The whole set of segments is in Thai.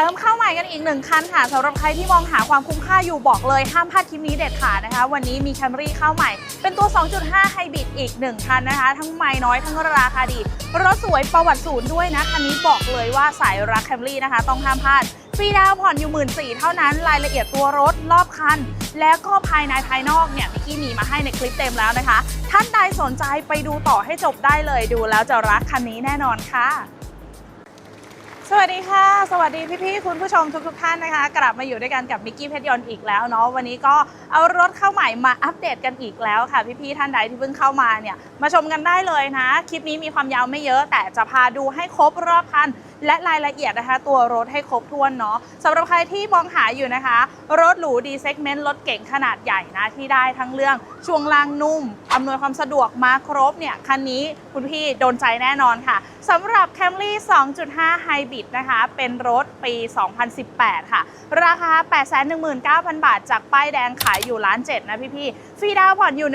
เติมเข้าใหม่กันอีกหนึ่งคันค่ะสำหรับใครที่มองหาความคุ้มค่าอยู่บอกเลยห้ามพลาดคลิปนี้เด็ดขาดนะคะ วันนี้มี Camry เข้าใหม่ เป็นตัว 2.5 Hybrid อีก 1 คันนะคะ ทั้งไม่น้อยทั้งราคาดี รถสวยประวัติศูนย์ด้วยนะ คันนี้บอกเลยว่าสายรัก Camry นะคะ ต้องห้ามพลาดฟรีดาวผ่อนอยู่หมื่นสี่เท่านั้นรายละเอียดตัวรถรอบคัน แล้วก็ภายในภายนอกเนี่ยมิกกี้มีมาให้ในคลิปเต็มแล้วนะคะ ท่านใดสนใจไปดูต่อให้จบได้เลยดูแล้วจะรักคันนี้แน่นอนค่ะ สวัสดีค่ะ สวัสดีพี่ๆคุณผู้ชมทุกๆท่านนะคะ กลับมาอยู่ด้วยกันกับมิกกี้เพชรยนต์อีกแล้วเนาะวันนี้ก็เอารถเข้าใหม่มาอัปเดตกันอีกแล้วค่ะ พี่ๆท่านใดที่เพิ่งเข้ามาเนี่ยมาชมกันได้เลยนะ คลิปนี้มีความยาวไม่เยอะแต่จะพาดูให้ครบรอบคัน และรายละเอียดนะคะ ตัวรถให้ครบถ้วนเนาะสำหรับใครที่มองหาอยู่นะคะ รถหรูดีเซกเมนต์รถเก๋งขนาดใหญ่นะที่ได้ทั้งเรื่องช่วงล่างนุ่มอำนวยความสะดวกมาครบเนี่ยคันนี้คุณพี่โดนใจแน่นอนค่ะสำหรับ Camry 2.5 Hybrid นะคะ เป็นรถปี 2018 ค่ะ ราคา 819,000 บาท จากป้ายแดงขายอยู่ล้านเจ็ดนะพี่ๆ ฟรีดาวน์ผ่อนอยู่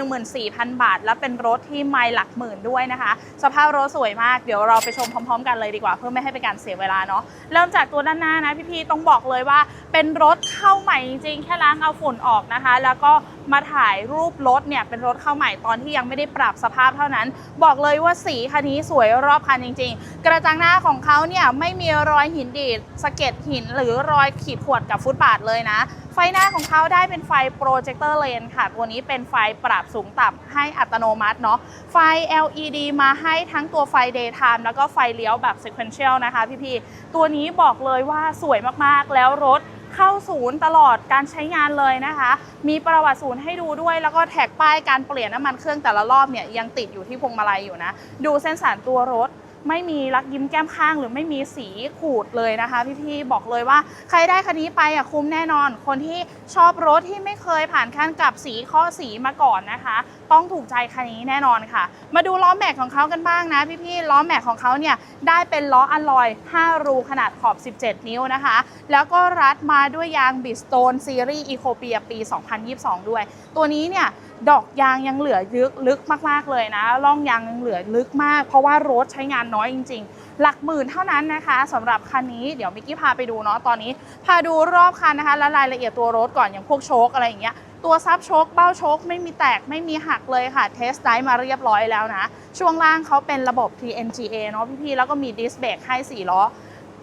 14,000 บาท และเป็นรถที่ไม่หลักหมื่นด้วยนะคะ สภาพรถสวยมาก เดี๋ยวเราไปชมพร้อม ๆ กันเลยดีกว่า เพื่อไม่ให้เป็นการเสียเวลาเนาะ เริ่มจากตัวด้านหน้านะพี่ๆ ต้องบอกเลยว่าเป็นรถเข้าใหม่จริงๆ แค่ล้างเอาฝุ่นออกนะคะ แล้วก็ มาถ่ายรูปรถเนี่ยเป็นรถเข้าใหม่ตอนที่ยังไม่ได้ปรับสภาพเท่านั้น บอกเลยว่าสีคันนี้สวยรอบคันจริง ๆ กระจังหน้าของเขาเนี่ยไม่มีรอยหินดีดสะเก็ดหิน หรือรอยขีดข่วนกับฟุตบาทเลยนะ ไฟหน้าของเขาได้เป็นไฟโปรเจคเตอร์เลนค่ะ ตัวนี้เป็นไฟปรับสูงต่ำให้อัตโนมัติเนาะไฟ LED มาให้ทั้งตัวไฟ daytime แล้วก็ไฟเลี้ยวแบบ sequential นะคะพี่ๆตัวนี้บอกเลยว่าสวยมากๆแล้วรถ เข้าศูนย์ตลอดการใช้งานเลยนะคะ มีประวัติศูนย์ให้ดูด้วย แล้วก็แท็กป้ายการเปลี่ยนน้ำมันเครื่องแต่ละรอบเนี่ยยังติดอยู่ที่พวงมาลัยอยู่นะ ดูเส้นสารตัวรถไม่มีรักยิ้มแก้มข้างหรือไม่มีสีขูดเลยนะคะ พี่ๆบอกเลยว่าใครได้คันนี้ไปอะคุ้มแน่นอน คนที่ชอบรถที่ไม่เคยผ่านขั้นกับสีข้อสีมาก่อนนะคะ ต้องถูกใจคันนี้แน่นอนค่ะ มาดูล้อแม็กของเขากันบ้างนะพี่ๆล้อแม็กของเขาเนี่ยได้เป็นล้ออัลลอย 5 รูขนาดขอบ 17 นิ้วนะคะ แล้วก็รัดมาด้วยยางบิสโตนซีรีส์อีโคเปียปี 2022 ด้วย ตัวนี้เนี่ยดอกยางยังเหลือลึกลึกมากๆเลยนะร่องยางยังเหลือลึกมาก เพราะว่ารถใช้งานน้อยจริง ๆ หลักหมื่นเท่านั้นนะคะสำหรับคันนี้เดี๋ยวมิกกี้พาไปดูเนาะตอนนี้ พาดูรอบคันนะคะและรายละเอียดตัวรถก่อนอย่างพวกโชคอะไรอย่างเงี้ย ตัวซับโชคเบ้าโชคไม่มีแตกไม่มีหักเลยค่ะ เทสได้มาเรียบร้อยแล้วนะ ช่วงล่างเขาเป็นระบบ TNGA เนาะพี่ๆ แล้วก็มีดิสเบรกให้ 4 ล้อ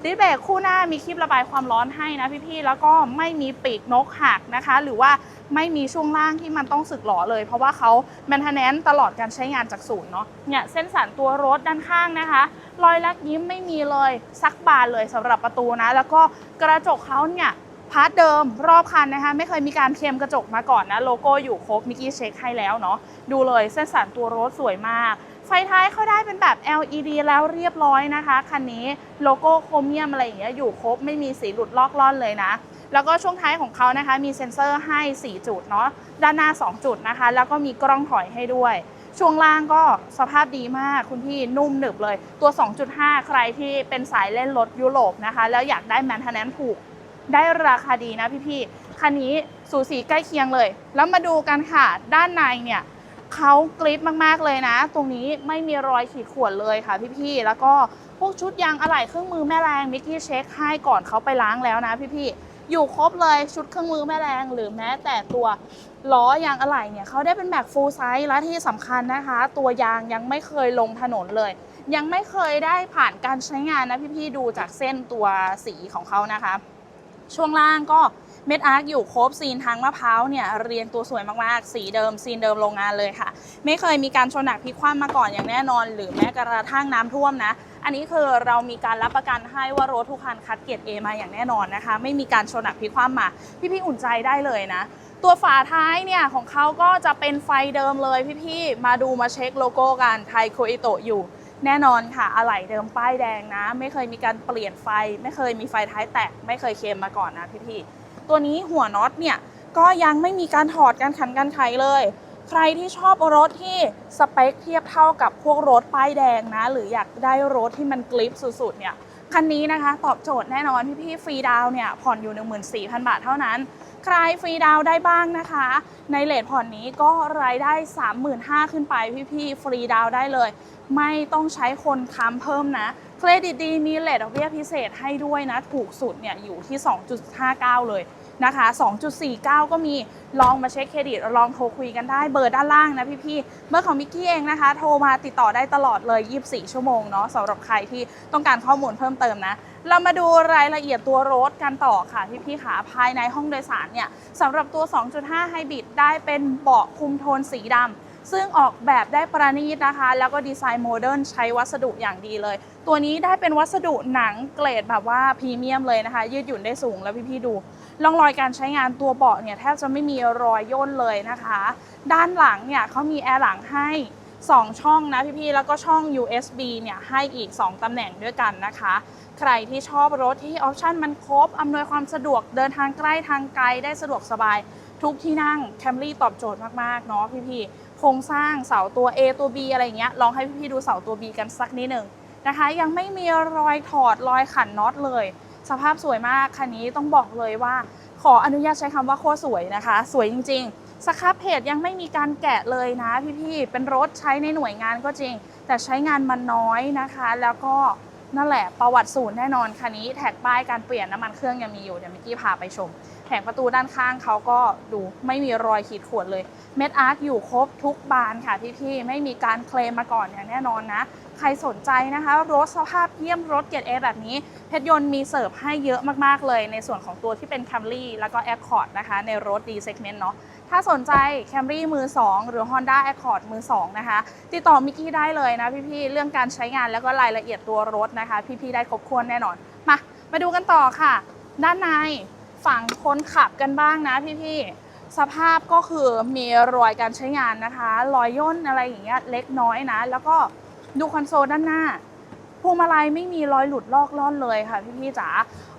ดิสเบรกคู่หน้ามีคลิประบายความร้อนให้นะพี่ๆ แล้วก็ไม่มีปีกนกหักนะคะ หรือว่าไม่มีช่วงล่างที่มันต้องสึกหรอเลย เพราะว่าเขาแมนเทนแนนตลอดการใช้งานจากศูนย์เนาะเนี่ยเส้นสันตัวรถด้านข้างนะคะ รอยลักยิ้มไม่มีเลยสักบานเลยสำหรับประตูนะ แล้วก็กระจกเขาเนี่ย พาร์ทเดิมรอบคันนะคะ ไม่เคยมีการเคลมกระจกมาก่อนนะ โลโก้อยู่ครบมิกกี้เช็คให้แล้วเนาะดูเลยเส้นสันตัวรถสวยมาก ไฟท้ายเขาได้เป็นแบบ LED แล้วเรียบร้อยนะคะคันนี้โลโก้โครเมียมอะไรอย่างเงี้ยอยู่ครบไม่มีสีหลุดลอกล่อนเลยนะแล้วก็ช่วงท้ายของเขานะคะมีเซ็นเซอร์ให้ 4 จุดเนาะด้านหน้า 2 จุดนะคะ แล้วก็มีกล้องถอยให้ด้วย ช่วงล่างก็สภาพดีมากคุณพี่นุ่มหนึบเลย ตัว 2.5 ใครที่เป็นสายเล่นรถยุโรปนะคะ แล้วอยากได้แมนเทนแนนถูก ได้ราคาดีนะพี่ๆคันนี้สูสีใกล้เคียงเลย แล้วมาดูกันค่ะ ด้านในเนี่ยเขากริปมากๆเลยนะ ตรงนี้ไม่มีรอยขีดข่วนเลยค่ะพี่ๆแล้วก็พวกชุดยางอะไหล่เครื่องมือแม่แรงมิกกี้เช็คให้ก่อนเขาไปล้างแล้วนะพี่ๆอยู่ครบเลยชุดเครื่องมือแม่แรง หรือแม้แต่ตัวล้อยางอะไหล่เนี่ยเขาได้เป็นแบบฟูลไซส์และที่สำคัญนะคะ ตัวยางยังไม่เคยลงถนนเลย ยังไม่เคยได้ผ่านการใช้งานนะพี่ๆดูจากเส้นตัวสีของเขานะคะ ช่วงล่างก็เม็ดอาร์คอยู่ครบซีนทางมะพร้าวเนี่ยเรียงตัวสวยมากๆ สีเดิมซีนเดิมโรงงานเลยค่ะ ไม่เคยมีการชนหนักพลิกคว่ำมาก่อนอย่างแน่นอน หรือแม้กระทั่งน้ำท่วมนะ อันนี้คือเรามีการรับประกันให้ว่ารถทุกคันคัดเกรด A มาอย่างแน่นอนนะคะ ไม่มีการชนหนักพลิกคว่ำมา พี่ๆอุ่นใจได้เลยนะ ตัวฝาท้ายเนี่ยของเขาก็จะเป็นไฟเดิมเลยพี่ๆมาดูมาเช็คโลโก้กันไทโคอิโตะอยู่ แน่นอนค่ะอะไหล่เดิมป้ายแดงนะ ไม่เคยมีการเปลี่ยนไฟ ไม่เคยมีไฟท้ายแตก ไม่เคยเคลมมาก่อนนะพี่ๆตัวนี้หัวน็อตเนี่ยก็ยังไม่มีการถอดการขันการไขเลย ใครที่ชอบรถที่สเปคเทียบเท่ากับพวกรถป้ายแดงนะ หรืออยากได้รถที่มันกริปสุดๆเนี่ยคันนี้นะคะ ตอบโจทย์แน่นอนพี่ๆฟรีดาวเนี่ยผ่อนอยู่ 14,000 บาทเท่านั้น ใครฟรีดาวได้บ้างนะคะ ในเลทผ่อนนี้ก็รายได้ 35,000 ขึ้นไปพี่ๆฟรีดาวได้เลย ไม่ต้องใช้คนค้ำเพิ่มนะ เครดิตดีมีเลทดอกเบี้ยพิเศษให้ด้วยนะ ถูกสุดเนี่ยอยู่ที่ 2.59 เลย นะคะ 2.49 ก็มีลองมาเช็คเครดิตลองโทรคุยกันได้เบอร์ด้านล่างนะพี่ๆเบอร์ของมิกกี้เองนะคะ โทรมาติดต่อได้ตลอดเลย 24 ชั่วโมงเนาะสำหรับใครที่ต้องการข้อมูลเพิ่มเติมนะ เรามาดูรายละเอียดตัวรถกันต่อค่ะพี่ๆขาภายในห้องโดยสารเนี่ยสำหรับตัว 2.5 ไฮบริดได้เป็นเบาะคุมโทนสีดำซึ่งออกแบบได้ประณีตนะคะ แล้วก็ดีไซน์โมเดิร์นใช้วัสดุอย่างดีเลย ตัวนี้ได้เป็นวัสดุหนังเกรดแบบว่าพรีเมียมเลยนะคะ ยืดหยุ่นได้สูงแล้วพี่ๆดู ร่องรอยการใช้งานตัวเบาะเนี่ยแทบจะไม่มีรอยย่นเลยนะคะ ด้านหลังเนี่ยเขามีแอร์หลังให้ 2 ช่องนะพี่ๆ แล้วก็ช่อง USB เนี่ยให้อีก 2ตำแหน่งด้วยกันนะคะ ใครที่ชอบรถที่ออปชันมันครบ อำนวยความสะดวกเดินทางใกล้ทางไกลได้สะดวกสบายทุกที่นั่ง Camry ตอบโจทย์มากๆเนาะพี่ๆ โครงสร้างเสาตัว A ตัว B อะไรเงี้ยลองให้พี่ๆ ดูเสาตัว B กันสักนิดหนึ่งนะคะ ยังไม่มีรอยถอดรอยขันน็อตเลย สภาพสวยมากคันนี้ต้องบอกเลยว่า ขออนุญาตใช้คำว่าโคตรสวยนะคะ สวยจริง ๆ สครับเพจยังไม่มีการแกะเลยนะพี่ๆเป็นรถใช้ในหน่วยงานก็จริง แต่ใช้งานมันน้อยนะคะ แล้วก็ นั่นแหละประวัติศูนย์แน่นอนคันนี้แท็กป้ายการเปลี่ยนน้ำมันเครื่องยังมีอยู่เดี๋ยวมิกกี้พาไปชม แผงประตูด้านข้างเขาก็ดูไม่มีรอยขีดข่วนเลยเม็ดอาร์คอยู่ครบทุกบานค่ะพี่ๆไม่มีการเคลมมาก่อนอย่างแน่นอนนะใครสนใจนะคะรถสภาพเยี่ยมรถเกียร์เอแบบนี้ เพชรยนต์มีเสิร์ฟให้เยอะมากๆเลย ในส่วนของตัวที่เป็น Camry แล้วก็ Accord นะคะในรถ D segment เนาะ ถ้าสนใจ Camry มือ 2 หรือ Honda Accord มือ 2 นะคะ ติดต่อมิกกี้ได้เลยนะพี่ๆ เรื่องการใช้งานแล้วก็รายละเอียดตัวรถนะคะ พี่ๆ ได้ครบถ้วนแน่นอน มา มาดูกันต่อค่ะ ด้านในฝั่งคนขับกันบ้างนะพี่ๆ สภาพก็คือมีรอยการใช้งานนะคะ รอยย่นอะไรอย่างเงี้ยเล็กน้อยนะ แล้วก็ดูคอนโซลด้านหน้า พวงมาลัยไม่มีรอยหลุดลอกล่อนเลยค่ะพี่ๆจ๋า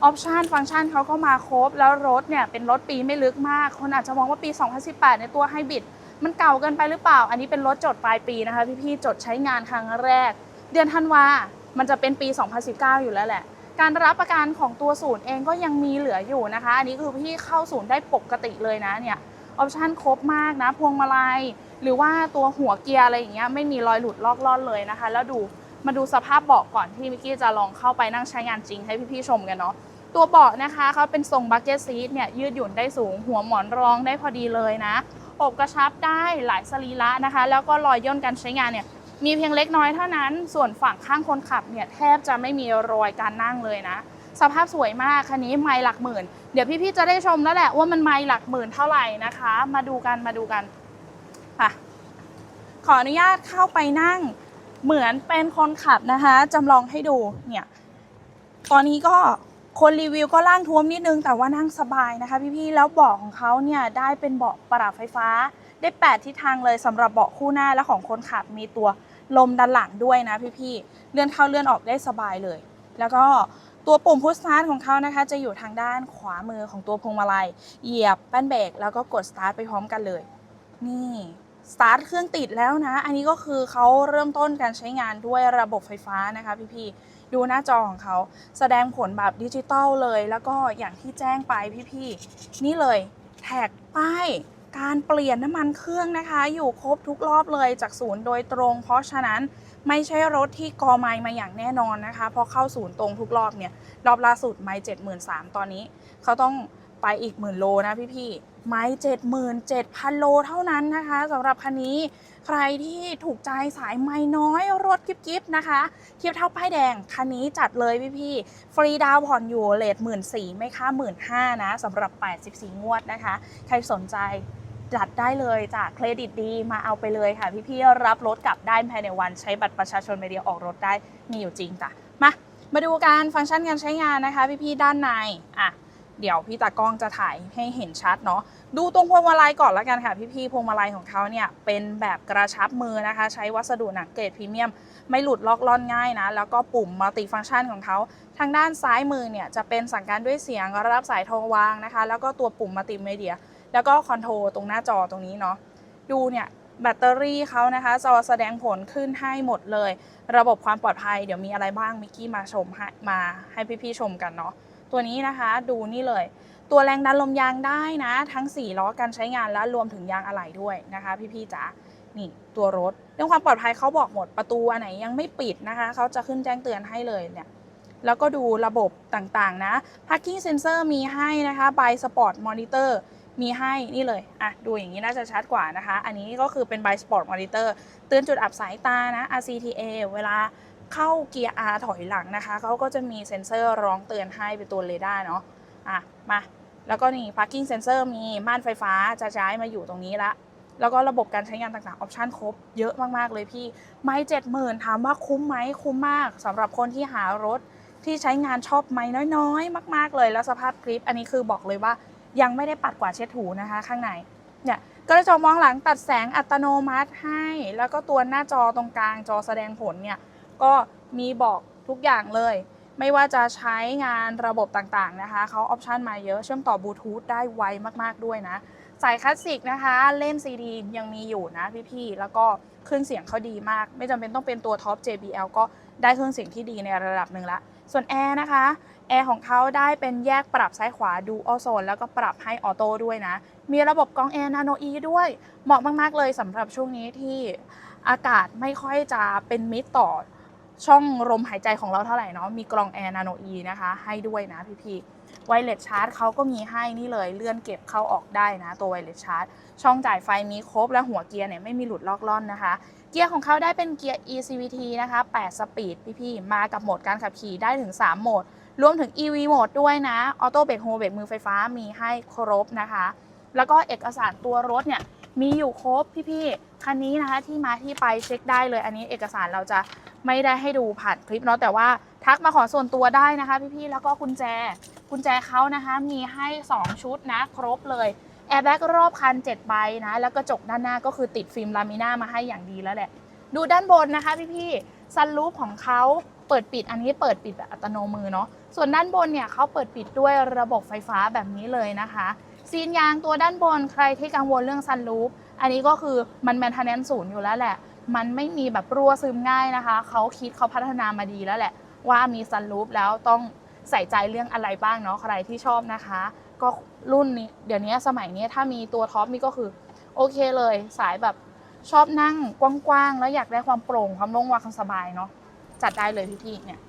ออปชันฟังก์ชันเขาก็มาครบ แล้วรถเนี่ยเป็นรถปีไม่ลึกมาก คนอาจจะมองว่าปี 2018 ในตัวไฮบริดมันเก่าเกินไปหรือเปล่า อันนี้เป็นรถจดปลายปีนะคะพี่ๆจดใช้งานครั้งแรก เดือนธันวามันจะเป็นปี 2019 อยู่แล้วแหละ การรับประกันของตัวศูนย์เองก็ยังมีเหลืออยู่นะคะ อันนี้คือพี่เข้าศูนย์ได้ปกติเลยนะเนี่ยออปชันครบมากนะ พวงมาลัยหรือว่าตัวหัวเกียร์อะไรอย่างเงี้ยไม่มีรอยหลุดลอกล่อนเลยนะคะ แล้วดู มาดูสภาพเบาะก่อนที่มิกกี้จะลองเข้าไปนั่งใช้งานจริงให้พี่ๆชมกันเนาะตัวเบาะนะคะเขาเป็นทรงบักเก็ตซีทเนี่ยยืดหยุ่นได้สูงหัวหมอนรองได้พอดีเลยนะอบกระชับได้หลายสรีระนะคะ แล้วก็รอยย่นการใช้งานเนี่ยมีเพียงเล็กน้อยเท่านั้น ส่วนฝั่งข้างคนขับเนี่ยแทบจะไม่มีรอยการนั่งเลยนะ สภาพสวยมากคันนี้ไม่หลักหมื่น เดี๋ยวพี่ๆจะได้ชมแล้วแหละว่ามันไม่หลักหมื่นเท่าไหร่นะคะ มาดูกันมาดูกันค่ะขออนุญาตเข้าไปนั่ง เหมือนเป็นคนขับนะคะจำลองให้ดูเนี่ยตอนนี้ก็คนรีวิวก็ล่างท้วมนิดนึงแต่ว่านั่งสบายนะคะ พี่ๆแล้วเบาะของเขาเนี่ยได้เป็นเบาะปรับไฟฟ้า ได้ 8 ทิศทางเลยสำหรับเบาะคู่หน้าและของคนขับมีตัวลมด้านหลังด้วยนะพี่ๆเลื่อนเข้าเลื่อนออกได้สบายเลย แล้วก็ตัวปุ่มพุชสตาร์ทของเขานะคะ จะอยู่ทางด้านขวามือของตัวพวงมาลัย เหยียบแป้นเบรกแล้วก็กดสตาร์ทไปพร้อมกันเลย นี่ สตาร์ทเครื่องติดแล้วนะ อันนี้ก็คือเขาเริ่มต้นการใช้งานด้วยระบบไฟฟ้านะคะพี่ๆดูหน้าจอของเขาแสดงผลแบบดิจิตอลเลย แล้วก็อย่างที่แจ้งไปพี่ๆนี่เลยแท็กป้ายการเปลี่ยนน้ำมันเครื่องนะคะ อยู่ครบทุกรอบเลยจากศูนย์โดยตรง เพราะฉะนั้นไม่ใช่รถที่กอไมมาอย่างแน่นอนนะคะพอเข้าศูนย์ตรงทุกรอบเนี่ยรอบล่าสุดไม่เจ็ดหมื่นสามตอนนี้ เขาต้อง ไปอีกหมื่นโลนะพี่ๆไม้เจ็ดหมื่นเจ็ดพันโลเท่านั้นนะคะสำหรับคันนี้ใครที่ถูกใจสายไม้น้อยรถกิฟๆนะคะเทียบเท่าป้ายแดง คันนี้จัดเลยพี่ๆฟรีดาวผ่อนอยู่เลทหมื่นสี่ไม่ค่าหมื่นห้านะสำหรับ 84 งวดนะคะ ใครสนใจจัดได้เลยจากเครดิตดีมาเอาไปเลยค่ะ พี่ๆรับรถกลับได้ภายในวันใช้บัตรประชาชนใบเดียวออกรถได้มีอยู่จริงจ้ะมามาดูการฟังก์ชันการใช้งานนะคะ พี่ๆด้านในอะ เดี๋ยวพี่ตากล้องจะถ่ายให้เห็นชัดเนาะดูตรงพวงมาลัยก่อนละกันค่ะพี่ๆพวงมาลัยของเขาเนี่ยเป็นแบบกระชับมือนะคะ ใช้วัสดุหนังเกรดพรีเมียม ไม่หลุดล็อกล่อนง่ายนะ แล้วก็ปุ่มมัลติฟังก์ชันของเขาทางด้านซ้ายมือเนี่ยจะเป็นสั่งการด้วยเสียงรับสายโทรวางนะคะ แล้วก็ตัวปุ่มมัลติมีเดีย แล้วก็คอนโทรลตรงหน้าจอตรงนี้เนาะดูเนี่ยแบตเตอรี่เขานะคะจอแสดงผลขึ้นให้หมดเลย ระบบความปลอดภัยเดี๋ยวมีอะไรบ้างมิกกี้มาชมให้มาให้พี่ๆชมกันเนาะ ตัวนี้นะคะดูนี่เลย ตัวแรงดันลมยางได้นะ ทั้ง 4 ล้อการใช้งานและรวมถึงยางอะไหล่ด้วยนะคะ พี่ๆจ๋านี่ตัวรถเรื่องความปลอดภัยเขาบอกหมดประตูอันไหนยังไม่ปิดนะคะเขาจะขึ้นแจ้งเตือนให้เลยเนี่ยแล้วก็ดูระบบต่างๆนะ parking sensor มีให้นะคะ by sport monitor มีให้นี่เลย อะ ดูอย่างนี้น่าจะชัดกว่านะคะ อันนี้ก็คือเป็น by sport monitor เตือนจุดอับสายตานะ RCTA เวลา เข้าเกียร์ R ถอยหลังนะคะเขาก็จะมีเซ็นเซอร์ร้องเตือนให้เป็นตัวเรดาร์เนาะอะมาแล้วก็นี่ parking sensor มีม่านไฟฟ้าจะย้ายมาอยู่ตรงนี้ละแล้วก็ระบบการใช้งานต่างๆ ออปชันครบเยอะมากๆเลยพี่ ไม่เจ็ดหมื่นถามว่าคุ้มไหมคุ้มมากสำหรับคนที่หารถที่ใช้งานชอบไหมน้อยๆ มาก ๆเลย แล้วสภาพคลิปอันนี้คือบอกเลยว่ายังไม่ได้ปัดกวาดเช็ดถูนะคะ ข้างในเนี่ยกระจกมองหลังตัดแสงอัตโนมัติให้ แล้วก็ตัวหน้าจอตรงกลางจอแสดงผลเนี่ย ก็มีบอกทุกอย่างเลย ไม่ว่าจะใช้งานระบบต่างๆนะคะเขาออปชันมาเยอะเชื่อมต่อบลูทูธได้ไวมากๆด้วยนะสายคลาสสิกนะคะเล่นซีดียังมีอยู่นะพี่ๆแล้วก็เครื่องเสียงเขาดีมาก ไม่จำเป็นต้องเป็นตัวท็อป JBL ก็ได้เครื่องเสียงที่ดีในระดับหนึ่งละส่วนแอร์นะคะแอร์ของเขาได้เป็นแยกปรับซ้ายขวาดูออโซนแล้วก็ปรับให้ออโต้ด้วยนะ มีระบบกรองแอร์นาโนอีด้วย เหมาะมาก ๆ เลยสำหรับช่วงนี้ที่อากาศไม่ค่อยจะเป็นมิตรต่อ ช่องลมหายใจของเราเท่าไหร่เนาะมีกรองแอร์นาโนอีนะคะ ให้ด้วยนะพี่ๆไวเลสชาร์จเขาก็มีให้นี่เลยเลื่อนเก็บเข้าออกได้นะตัวไวเลสชาร์จช่องจ่ายไฟมีครบและหัวเกียร์เนี่ยไม่มีหลุดลอกล่อนนะคะ เกียร์ของเขาได้เป็นเกียร์ eCVT นะคะ 8 สปีดพี่ๆมากับโหมดการขับขี่ได้ถึง 3 โหมด รวมถึง EV โหมดด้วยนะออโต้เบรกโฮเบรกมือไฟฟ้ามีให้ครบนะคะ แล้วก็เอกสารตัวรถเนี่ย มีอยู่ครบพี่ๆคันนี้นะคะที่มาที่ไปเช็คได้เลย อันนี้เอกสารเราจะไม่ได้ให้ดูผ่านคลิปเนาะแต่ว่าทักมาขอส่วนตัวได้นะคะ พี่ๆแล้วก็กุญแจกุญแจเขานะคะมีให้ 2 ชุดนะครบเลยแอร์แบ็กรอบคัน7ใบนะแล้วกระจกด้านหน้าก็คือติดฟิล์มลามิน่ามาให้อย่างดีแล้วแหละ ดูด้านบนนะคะพี่ๆซันรูฟของเขาเปิดปิดอันนี้เปิดปิดแบบอัตโนมือเนาะส่วนด้านบนเนี่ยเขาเปิดปิดด้วยระบบไฟฟ้าแบบนี้เลยนะคะ ซีนยางตัวด้านบนใครที่กังวลเรื่องซันรูฟอันนี้ก็คือมันแมนเทนแนนซ์ศูนย์อยู่แล้วแหละ มันไม่มีแบบรั่วซึมง่ายนะคะ เขาคิดเขาพัฒนามาดีแล้วแหละ ว่ามีซันรูฟแล้วต้องใส่ใจเรื่องอะไรบ้างเนาะใครที่ชอบนะคะ ก็รุ่นนี้เดี๋ยวนี้สมัยนี้ถ้ามีตัวท็อปนี่ก็คือโอเคเลยสายแบบชอบนั่งกว้างๆ แล้วอยากได้ความโปร่งความโล่งวางความสบายเนาะจัดได้เลยพี่ๆเนี่ย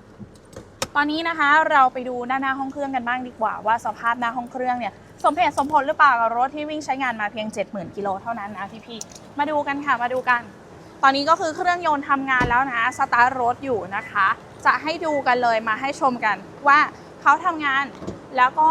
ตอนนี้นะคะเราไปดูด้าหน้าห้องเครื่องกันบ้างดีกว่า ว่าสภาพหน้าห้องเครื่องเนี่ย สมเหตุสมผลหรือเปล่ากับรถที่วิ่งใช้งานมาเพียง 70,000กิโลเท่านั้นนะพี่ๆมาดูกันค่ะมาดูกัน ตอนนี้ก็คือเครื่องยนต์ทำงานแล้วนะสตาร์ทรถอยู่นะคะ จะให้ดูกันเลยมาให้ชมกันว่าเขาทำงานแล้วก็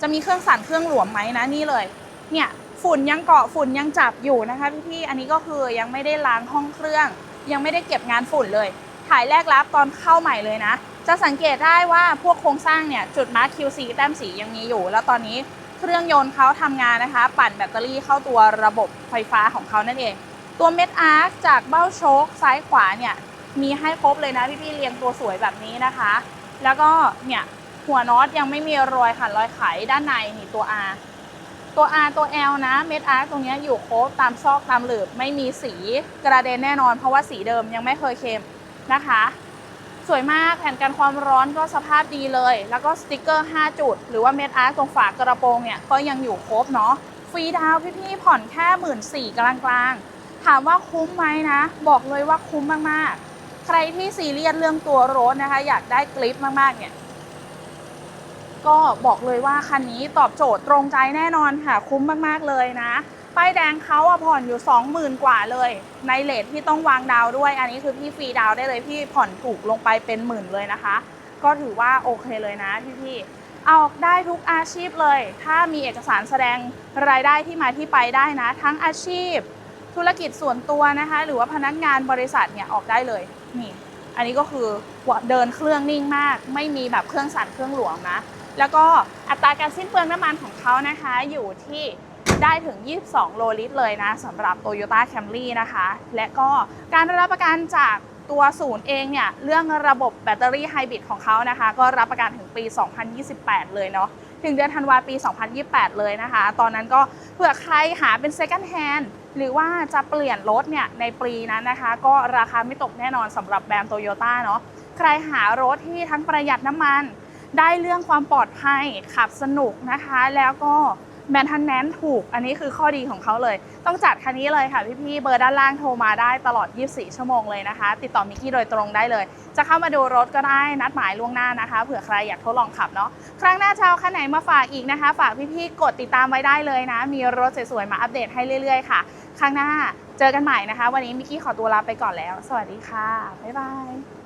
จะมีเครื่องสั่นเครื่องหลวมไหมนะนี่เลย เนี่ยฝุ่นยังเกาะฝุ่นยังจับอยู่นะคะพี่ๆอันนี้ก็คือยังไม่ได้ล้างห้องเครื่อง ยังไม่ได้เก็บงานฝุ่นเลย ถ่ายแรกรับตอนเข้าใหม่เลยนะ จะสังเกตได้ว่าพวกโครงสร้างเนี่ยจุดมาร์ค QC แต้มสียังมีอยู่ แล้วตอนนี้ เครื่องยนต์เขาทำงานนะคะ ปั่นแบตเตอรี่เข้าตัวระบบไฟฟ้าของเขานั่นเอง ตัวเม็ดอาร์คจากเบ้าโชคซ้ายขวาเนี่ยมีให้ครบเลยนะพี่ๆเรียงตัวสวยแบบนี้นะคะ แล้วก็เนี่ยหัวน็อตยังไม่มีรอยขันรอยไขด้านในนี่ตัว R ตัว R ตัว L นะเม็ดอาร์ตรงเนี้ยอยู่ครบตามซอกตามหลืบไม่มีสีกระเด็นแน่นอน เพราะว่าสีเดิมยังไม่เคยเค็มนะคะ สวยมากแผ่นกันความร้อนก็สภาพดีเลย แล้วก็สติกเกอร์ 5 จุด หรือว่าเม็ดอาร์ตรงฝากระโปรงเนี่ยก็ยังอยู่ครบเนาะฟรีดาวพี่ๆผ่อนแค่หมื่นสี่กลางๆ ถามว่าคุ้มไหมนะ บอกเลยว่าคุ้มมากๆ ใครที่ซีเรียสเรื่องตัวรถนะคะ อยากได้กริปมากๆเนี่ยก็บอกเลยว่าคันนี้ตอบโจทย์ตรงใจแน่นอนค่ะ คุ้มมากๆเลยนะ ป้ายแดงเขาอะผ่อนอยู่ 20,000 กว่าเลย ในเลทที่ต้องวางดาวด้วย อันนี้คือพี่ฟรีดาวได้เลยพี่ผ่อนถูกลงไปเป็นหมื่นเลยนะคะ ก็ถือว่าโอเคเลยนะพี่พี่ๆเอาได้ทุกอาชีพเลย ถ้ามีเอกสารแสดงรายได้ที่มาที่ไปได้นะ ทั้งอาชีพ ธุรกิจส่วนตัวนะคะ หรือว่าพนักงานบริษัทเนี่ยออกได้เลยนี่ อันนี้ก็คือเดินเครื่องนิ่งมาก ไม่มีแบบเครื่องสั่นเครื่องหลวมนะ แล้วก็อัตราการสิ้นเปลืองน้ำมันของเขานะคะอยู่ที่ ได้ถึง 22 โลลิตรเลยนะสำหรับ Toyota Camry นะคะ และก็การรับประกันจากตัวศูนย์เองเนี่ย เรื่องระบบแบตเตอรี่ไฮบริดของเขานะคะ ก็รับประกันถึงปี 2028 เลยเนาะถึงเดือนธันวาปี 2028 เลยนะคะ ตอนนั้นก็เผื่อใครหาเป็น second hand หรือว่าจะเปลี่ยนรถเนี่ยในปีนั้นนะคะ ก็ราคาไม่ตกแน่นอนสำหรับแบรนด์โตโยต้าเนาะใครหารถที่ทั้งประหยัดน้ำมัน ได้เรื่องความปลอดภัยขับสนุกนะคะ แล้วก็ แมนทันแนนถูก อันนี้คือข้อดีของเขาเลย ต้องจัดคันนี้เลยค่ะพี่ๆ เบอร์ด้านล่างโทรมาได้ตลอด 24 ชั่วโมงเลยนะคะ ติดต่อมิกกี้โดยตรงได้เลย จะเข้ามาดูรถก็ได้นัดหมายล่วงหน้านะคะ เผื่อใครอยากทดลองขับเนาะ ครั้งหน้าช้าคันไหนมาฝากอีกนะคะ ฝากพี่ๆ กดติดตามไว้ได้เลยนะ มีรถสวยๆ มาอัปเดตให้เรื่อยๆ ค่ะ ครั้งหน้าเจอกันใหม่นะคะ วันนี้มิกกี้ขอตัวลาไปก่อนแล้ว สวัสดีค่ะ บ๊ายบาย